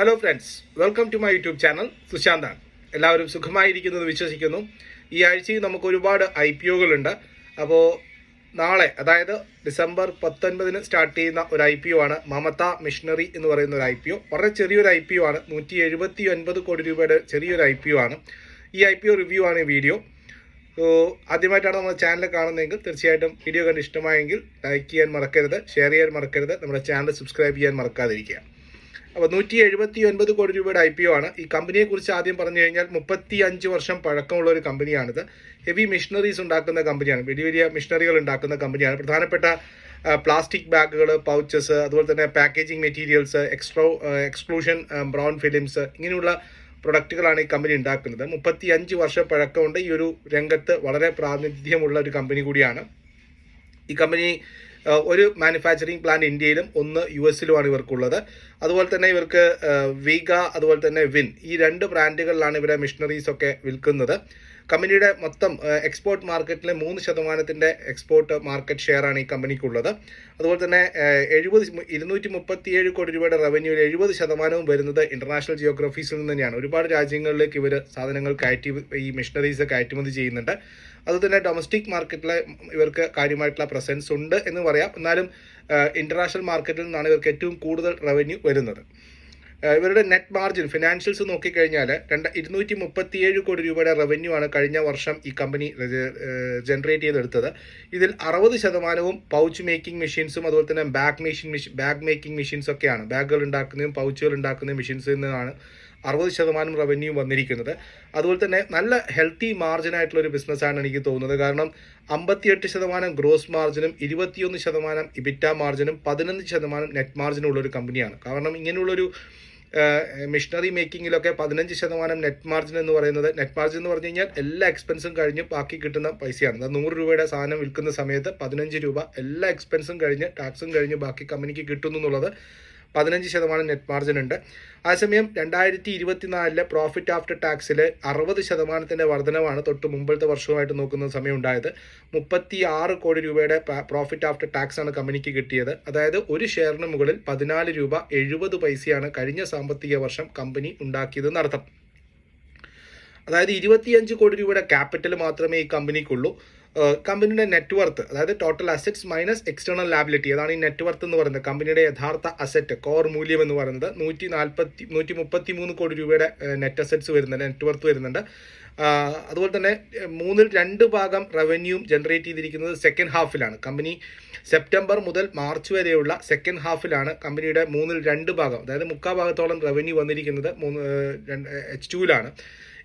Hello friends welcome to my YouTube channel സുശാന്താണ് എല്ലാവരും സുഖമായിരിക്കുന്നത് വിശ്വസിക്കുന്നു. ഈ ആഴ്ചയിൽ നമുക്ക് ഒരുപാട് ഐ പി ഒകളുണ്ട്. അപ്പോൾ നാളെ അതായത് ഡിസംബർ പത്തൊൻപതിന് സ്റ്റാർട്ട് ചെയ്യുന്ന ഒരു ഐ പി ഒ ആണ് മമത മിഷണറി എന്ന് പറയുന്ന ഒരു ഐ പി ഒ. വളരെ ചെറിയൊരു ഐ പി ഒ ആണ്. നൂറ്റി എഴുപത്തി ഒൻപത് കോടി രൂപയുടെ ചെറിയൊരു ഐ പി ഒ ആണ്. ഈ ഐ പി ഒ റിവ്യൂ ആണ് ഈ വീഡിയോ. സോ ആദ്യമായിട്ടാണ് നമ്മുടെ ചാനൽ കാണുന്നതെങ്കിൽ തീർച്ചയായിട്ടും വീഡിയോ കണ്ട് ഇഷ്ടമായെങ്കിൽ ലൈക്ക് ചെയ്യാൻ മറക്കരുത് ഷെയർ ചെയ്യാൻ മറക്കരുത്. നമ്മുടെ ചാനൽ സബ്സ്ക്രൈബ് ചെയ്യാൻ മറക്കാതിരിക്കുക. അപ്പോൾ നൂറ്റി എഴുപത്തി ഒൻപത് കോടി രൂപയുടെ ഐ പി ഒ ആണ്. ഈ കമ്പനിയെ കുറിച്ച് ആദ്യം പറഞ്ഞു കഴിഞ്ഞാൽ മുപ്പത്തി അഞ്ച് വർഷം പഴക്കമുള്ള ഒരു കമ്പനിയാണിത്. ഹെവി മെഷീനറീസ് ഉണ്ടാക്കുന്ന കമ്പനിയാണ്. വലിയ വലിയ മെഷീനറികൾ ഉണ്ടാക്കുന്ന കമ്പനിയാണ്. പ്രധാനപ്പെട്ട പ്ലാസ്റ്റിക് ബാഗുകൾ പൗച്ചസ് അതുപോലെ തന്നെ പാക്കേജിംഗ് മെറ്റീരിയൽസ് എക്സ്ട്രോ എക്സ്ക്ലൂഷൻ ബ്രൗൺ ഫിലിംസ് ഇങ്ങനെയുള്ള പ്രൊഡക്റ്റുകളാണ് ഈ കമ്പനി ഉണ്ടാക്കുന്നത്. മുപ്പത്തി അഞ്ച് വർഷം പഴക്കമുണ്ട്. ഈ ഒരു രംഗത്ത് വളരെ പ്രാതിനിധ്യമുള്ള ഒരു കമ്പനി കൂടിയാണ്. ഈ കമ്പനി ഒരു മാനുഫാക്ചറിങ് പ്ലാന്റ് ഇന്ത്യയിലും ഒന്ന് യു എസിലുമാണ് ഇവർക്കുള്ളത്. അതുപോലെ തന്നെ ഇവർക്ക് വീഗ അതുപോലെ തന്നെ വിൻ ഈ രണ്ട് ബ്രാൻഡുകളിലാണ് ഇവരെ മിഷനറീസ് ഒക്കെ വിൽക്കുന്നത്. കമ്പനിയുടെ മൊത്തം എക്സ്പോർട്ട് മാർക്കറ്റിലെ മൂന്ന് ശതമാനത്തിന്റെ എക്സ്പോർട്ട് മാർക്കറ്റ് ഷെയർ ആണ് ഈ കമ്പനിക്കുള്ളത്. അതുപോലെ തന്നെ എഴുപത് ഇരുന്നൂറ്റി മുപ്പത്തിയേഴ് കോടി രൂപയുടെ റവന്യൂവിൽ എഴുപത് ശതമാനവും വരുന്നത് ഇന്റർനാഷണൽ ജിയോഗ്രഫീസിൽ നിന്ന് തന്നെയാണ്. ഒരുപാട് രാജ്യങ്ങളിലേക്ക് ഇവർ സാധനങ്ങൾ കയറ്റി ഈ മിഷനറീസ് കയറ്റുമതി ചെയ്യുന്നുണ്ട്. അതുതന്നെ ഡൊമസ്റ്റിക് മാർക്കറ്റിലെ ഇവർക്ക് കാര്യമായിട്ടുള്ള പ്രസൻസ് ഉണ്ട് എന്ന് പറയാം. എന്നാലും ഇന്റർനാഷണൽ മാർക്കറ്റിൽ നിന്നാണ് ഇവർക്ക് ഏറ്റവും കൂടുതൽ റവന്യൂ വരുന്നത്. ഇവരുടെ നെറ്റ് മാർജിൻ ഫിനാൻഷ്യൽസ് നോക്കിക്കഴിഞ്ഞാൽ രണ്ട് ഇരുന്നൂറ്റി മുപ്പത്തിയേഴ് കോടി രൂപയുടെ റവന്യൂ ആണ് കഴിഞ്ഞ വർഷം ഈ കമ്പനി ജനറേറ്റ് ചെയ്തെടുത്തത്. ഇതിൽ അറുപത് ശതമാനവും പൗച്ച് മേക്കിംഗ് മെഷീൻസും അതുപോലെ തന്നെ bag machine machine bag making machines ഒക്കെയാണ്. ബാഗുകൾ ഉണ്ടാക്കുന്നതും പൗച്ചുകൾ ഉണ്ടാക്കുന്നതും മെഷീൻസിൽ നിന്നാണ് അറുപത് ശതമാനം റവന്യൂ വന്നിരിക്കുന്നത്. അതുപോലെ തന്നെ നല്ല ഹെൽത്തി മാർജിൻ ആയിട്ടുള്ള ഒരു ബിസിനസ്സാണ് എനിക്ക് തോന്നുന്നത്. കാരണം അമ്പത്തിയെട്ട് ശതമാനം ഗ്രോസ് മാർജിനും ഇരുപത്തിയൊന്ന് ശതമാനം ഇബിറ്റ മാർജിനും പതിനൊന്ന് ശതമാനം നെറ്റ് മാർജിനും ഉള്ള ഒരു കമ്പനിയാണ് കാരണം ഇങ്ങനെയുള്ളൊരു മിഷണറി മേക്കിങ്ങിലൊക്കെ പതിനഞ്ച് ശതമാനം നെറ്റ് മാർജിൻ എന്ന് പറയുന്നത്. നെറ്റ് മാർജിൻ എന്ന് പറഞ്ഞു കഴിഞ്ഞാൽ എല്ലാ എക്സ്പെൻസും കഴിഞ്ഞ് ബാക്കി കിട്ടുന്ന പൈസയാണ്. നൂറ് രൂപയുടെ സാധനം വിൽക്കുന്ന സമയത്ത് പതിനഞ്ച് രൂപ എല്ലാ എക്സ്പെൻസും കഴിഞ്ഞ് ടാക്സും കഴിഞ്ഞ് ബാക്കി കമ്പനിക്ക് കിട്ടുന്നു എന്നുള്ളത് പതിനഞ്ച് ശതമാനം നെറ്റ് മാർജിൻ ഉണ്ട്. അതേസമയം രണ്ടായിരത്തി ഇരുപത്തിനാലിലെ പ്രോഫിറ്റ് ആഫ്റ്റർ ടാക്സിൽ അറുപത് ശതമാനത്തിന്റെ വർധനവാണ് തൊട്ട് മുമ്പത്തെ വർഷവുമായിട്ട് നോക്കുന്ന സമയം ഉണ്ടായത് മുപ്പത്തി ആറ് കോടി രൂപയുടെ പ്രോഫിറ്റ് ആഫ്റ്റർ ടാക്സ് ആണ് കമ്പനിക്ക് കിട്ടിയത്. അതായത് ഒരു ഷെയറിന് മുകളിൽ പതിനാല് രൂപ എഴുപത് പൈസയാണ് കഴിഞ്ഞ സാമ്പത്തിക വർഷം കമ്പനി ഉണ്ടാക്കിയത് നടത്തം അതായത് ഇരുപത്തിയഞ്ച് കോടി രൂപയുടെ ക്യാപിറ്റൽ മാത്രമേ ഈ കമ്പനിക്കുള്ളൂ കമ്പനിയുടെ നെറ്റ്വർത്ത് അതായത് total assets minus external liability അതാണ് ഈ നെറ്റ്വർത്ത് എന്ന് പറയുന്നത്? കമ്പനിയുടെ യഥാർത്ഥ അസറ്റ് കോർ മൂല്യം എന്ന് പറയുന്നത് നൂറ്റി നാൽപ്പത്തി നൂറ്റി മുപ്പത്തി മൂന്ന് കോടി രൂപയുടെ നെറ്റ് അസറ്റ്സ് വരുന്നുണ്ട് നെറ്റ്വർത്ത് വരുന്നുണ്ട്. അതുപോലെ തന്നെ മൂന്നിൽ രണ്ട് ഭാഗം റവന്യൂം ജനറേറ്റ് ചെയ്തിരിക്കുന്നത് സെക്കൻഡ് ഹാഫിലാണ് കമ്പനി സെപ്റ്റംബർ മുതൽ മാർച്ച് വരെയുള്ള സെക്കൻഡ് ഹാഫിലാണ് കമ്പനിയുടെ മൂന്നിൽ രണ്ട് ഭാഗം അതായത് മുക്കാൽ ഭാഗത്തോളം റവന്യൂ വന്നിരിക്കുന്നത് മൂന്ന് എച്ച് ടുവിലാണ്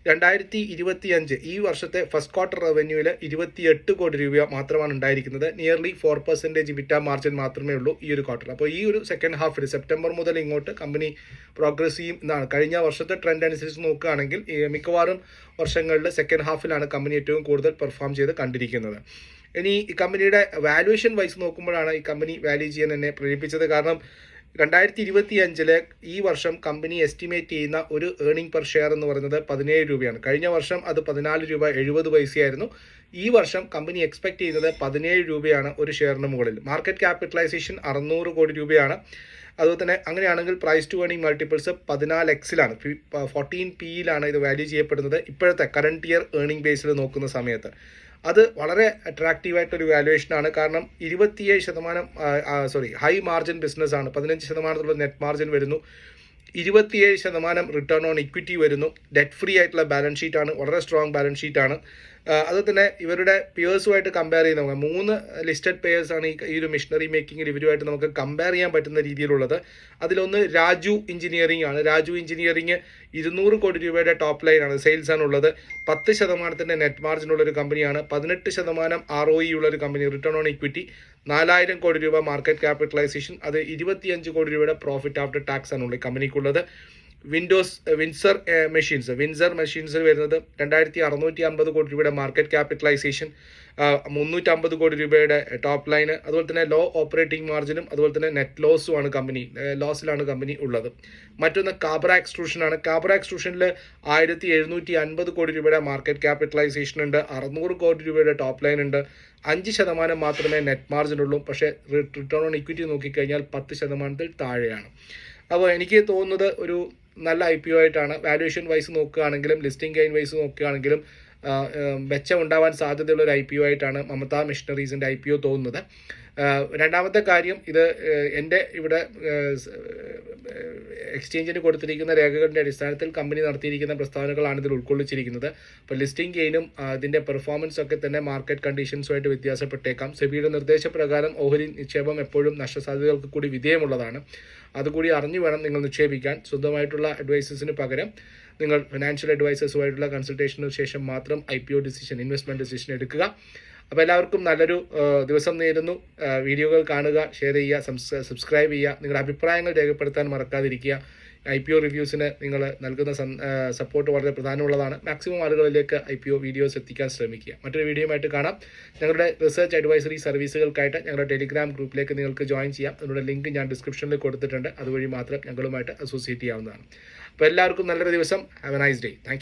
രണ്ടായിരത്തി ഇരുപത്തി അഞ്ച് ഈ വർഷത്തെ ഫസ്റ്റ് ക്വാർട്ടർ റവന്യൂവിൽ ഇരുപത്തിയെട്ട് കോടി രൂപ മാത്രമാണ് ഉണ്ടായിരിക്കുന്നത്. നിയർലി ഫോർ പെർസെന്റേജ് വിറ്റ മാർജിൻ മാത്രമേ ഉള്ളൂ ഈ ഒരു ക്വാർട്ടർ അപ്പോൾ ഈ ഒരു സെക്കൻഡ് ഹാഫിൽ സെപ്റ്റംബർ മുതൽ ഇങ്ങോട്ട് കമ്പനി പ്രോഗ്രസ് ചെയ്യും എന്നാണ്. കഴിഞ്ഞ വർഷത്തെ ട്രെൻഡ് അനുസരിച്ച് നോക്കുകയാണെങ്കിൽ മിക്കവാറും വർഷങ്ങളിൽ സെക്കൻഡ് ഹാഫിലാണ് കമ്പനി ഏറ്റവും കൂടുതൽ പെർഫോം ചെയ്ത് കണ്ടിരിക്കുന്നത്. ഇനി ഈ കമ്പനിയുടെ വാല്യുവേഷൻ വൈസ് നോക്കുമ്പോഴാണ് ഈ കമ്പനി വാല്യൂ ചെയ്യാൻ എന്നെ പ്രേരിപ്പിച്ചത്. കാരണം രണ്ടായിരത്തി ഇരുപത്തി അഞ്ചിൽ ഈ വർഷം കമ്പനി എസ്റ്റിമേറ്റ് ചെയ്യുന്ന ഒരു ഏർണിംഗ് പെർ ഷെയർ എന്ന് പറയുന്നത് പതിനേഴ് രൂപയാണ്. കഴിഞ്ഞ വർഷം അത് പതിനാല് രൂപ എഴുപത് പൈസയായിരുന്നു. ഈ വർഷം കമ്പനി എക്സ്പെക്ട് ചെയ്യുന്നത് പതിനേഴ് രൂപയാണ് ഒരു ഷെയറിന് മുകളിൽ. മാർക്കറ്റ് ക്യാപിറ്റലൈസേഷൻ അറുന്നൂറ് കോടി രൂപയാണ്. അതുപോലെ തന്നെ അങ്ങനെയാണെങ്കിൽ പ്രൈസ് ടു ഏർണിംഗ് മൾട്ടിപ്പിൾസ് പതിനാല് എക്സിലാണ്. ഫോർട്ടീൻ പിയിലാണ് ഇത് വാല്യൂ ചെയ്യപ്പെടുന്നത് ഇപ്പോഴത്തെ കറണ്ട് ഇയർ ഏർണിംഗ് ബേസിൽ നോക്കുന്ന സമയത്ത്. അത് വളരെ അട്രാക്റ്റീവായിട്ടൊരു വാല്യുവേഷൻ ആണ്. കാരണം ഇരുപത്തിയേഴ് ശതമാനം സോറി ഹൈ മാർജിൻ ബിസിനസ് ആണ്. പതിനഞ്ച് ശതമാനത്തിലുള്ള നെറ്റ് മാർജിൻ വരുന്നു. ഇരുപത്തിയേഴ് ശതമാനം റിട്ടേൺ ഓൺ ഇക്വിറ്റി വരുന്നു. ഡെറ്റ് ഫ്രീ ആയിട്ടുള്ള ബാലൻസ് ഷീറ്റാണ് വളരെ സ്ട്രോങ് ബാലൻസ് ഷീറ്റാണ് അതുപോലെ തന്നെ ഇവരുടെ പിയേഴ്സുമായിട്ട് കമ്പയർ ചെയ്യുന്ന നമുക്ക് മൂന്ന് ലിസ്റ്റഡ് പേഴ്സ് ആണ് ഈ ഒരു മിഷനറി മേക്കിംഗിൽ ഇവരുമായിട്ട് നമുക്ക് കമ്പയർ ചെയ്യാൻ പറ്റുന്ന രീതിയിലുള്ളത്. അതിലൊന്ന് രാജു എഞ്ചിനീയറിംഗ് ആണ്. രാജു എഞ്ചിനീയറിംഗ് ഇരുന്നൂറ് കോടി രൂപയുടെ ടോപ്പ് ലൈൻ ആണ് സെയിൽസ് ആണ് ഉള്ളത്. പത്ത് ശതമാനത്തിന്റെ നെറ്റ് മാർജിൻ ഉള്ള ഒരു കമ്പനിയാണ് പതിനെട്ട് ശതമാനം ആർ ഒ ഇ ഉള്ള ഒരു കമ്പനി റിട്ടേൺ ഓൺ ഇക്വിറ്റി നാലായിരം കോടി രൂപ മാർക്കറ്റ് ക്യാപിറ്റലൈസേഷൻ അത് ഇരുപത്തിയഞ്ച് കോടി രൂപയുടെ പ്രോഫിറ്റ് ആഫ്റ്റർ ടാക്സ് ആണ് ഉള്ളത് കമ്പനിക്കുള്ളത് വിൻഡോസ് വിൻസർ മെഷീൻസ് വിൻസർ മെഷീൻസിൽ വരുന്നത് രണ്ടായിരത്തി അറുന്നൂറ്റി അമ്പത് കോടി രൂപയുടെ മാർക്കറ്റ് ക്യാപിറ്റലൈസേഷൻ മുന്നൂറ്റമ്പത് കോടി രൂപയുടെ ടോപ്പ് ലൈന് അതുപോലെ തന്നെ ലോ ഓപ്പറേറ്റിംഗ് മാർജിനും അതുപോലെ തന്നെ നെറ്റ് ലോസുമാണ് കമ്പനി ലോസിലാണ് കമ്പനി ഉള്ളത്. മറ്റൊന്ന് കാബ്ര എക്സ്ട്രൂഷൻ ആണ്. കാബ്ര എക്സ്ട്രൂഷനിൽ ആയിരത്തി എഴുന്നൂറ്റി അൻപത് കോടി രൂപയുടെ മാർക്കറ്റ് ക്യാപിറ്റലൈസേഷൻ ഉണ്ട്. അറുന്നൂറ് കോടി രൂപയുടെ ടോപ്പ് ലൈൻ ഉണ്ട്. അഞ്ച് ശതമാനം മാത്രമേ നെറ്റ് മാർജിൻ ഉള്ളൂ. പക്ഷേ റിട്ടേൺ ഓൺ ഇക്വിറ്റി നോക്കിക്കഴിഞ്ഞാൽ പത്ത് ശതമാനത്തിൽ താഴെയാണ്. അപ്പോൾ എനിക്ക് തോന്നുന്നത് ഒരു നല്ല ഐ പി ഒ ആയിട്ടാണ്. വാല്യുവേഷൻ വൈസ് നോക്കുകയാണെങ്കിലും ലിസ്റ്റിംഗ് ഗെയിൻ വൈസ് നോക്കുകയാണെങ്കിലും മെച്ചം ഉണ്ടാവാൻ സാധ്യതയുള്ള ഒരു ഐ പി ഒ ആയിട്ടാണ് മമത മിഷണറീസിന്റെ ഐ പി ഒ തോന്നുന്നത്. രണ്ടാമത്തെ കാര്യം ഇത് എന്റെ ഇവിടെ എക്സ്ചേഞ്ചിന് കൊടുത്തിരിക്കുന്ന രേഖകളുടെ അടിസ്ഥാനത്തിൽ കമ്പനി നടത്തിയിരിക്കുന്ന പ്രസ്താവനകളാണ് ഇതിൽ ഉൾക്കൊള്ളിച്ചിരിക്കുന്നത്. അപ്പോൾ ലിസ്റ്റിംഗ് ഗെയിനും അതിന്റെ പെർഫോമൻസ് ഒക്കെ തന്നെ മാർക്കറ്റ് കണ്ടീഷൻസുമായിട്ട് വ്യത്യാസപ്പെട്ടേക്കാം. സെബിയുടെ നിർദ്ദേശപ്രകാരം ഓഹരി നിക്ഷേപം എപ്പോഴും നഷ്ടസാധ്യതകൾക്ക് കൂടി വിധേയമുള്ളതാണ്. അതുകൂടി അറിഞ്ഞു വേണം നിങ്ങൾ നിക്ഷേപിക്കാൻ. സ്വന്തമായിട്ടുള്ള അഡ്വൈസസിന് പകരം നിങ്ങൾ ഫിനാൻഷ്യൽ അഡ്വൈസേഴ്സുമായിട്ടുള്ള കൺസൾട്ടേഷന് ശേഷം മാത്രം I P O decision investment decision എടുക്കുക. അപ്പോൾ എല്ലാവർക്കും നല്ലൊരു ദിവസം നേരുന്നു. വീഡിയോകൾ കാണുക ഷെയർ ചെയ്യുക സബ്സ്ക്രൈബ് ചെയ്യുക. നിങ്ങളുടെ അഭിപ്രായങ്ങൾ രേഖപ്പെടുത്താൻ മറക്കാതിരിക്കുക. ഐ പി ഒ റിവ്യൂസിന് നിങ്ങൾ നൽകുന്ന സപ്പോർട്ട് വളരെ പ്രധാനമുള്ളതാണ്. മാക്സിമം ആളുകളിലേക്ക് ഐ പി ഒ വീഡിയോസ് എത്തിക്കാൻ ശ്രമിക്കുക. മറ്റൊരു വീഡിയോയുമായിട്ട് കാണാം. ഞങ്ങളുടെ റിസർച്ച് അഡ്വൈസറി സർവീസുകൾക്കായിട്ട് ഞങ്ങളുടെ ടെലിഗ്രാം ഗ്രൂപ്പിലേക്ക് നിങ്ങൾക്ക് ജോയിൻ ചെയ്യാം. അതിനുള്ള ലിങ്ക് ഞാൻ ഡിസ്ക്രിപ്ഷനിൽ കൊടുത്തിട്ടുണ്ട്. അതുവഴി മാത്രം ഞങ്ങളുമായിട്ട് അസോസിയേറ്റ് ചെയ്യാവുന്നതാണ്. അപ്പോൾ എല്ലാവർക്കും നല്ലൊരു ദിവസം. Have a nice day thank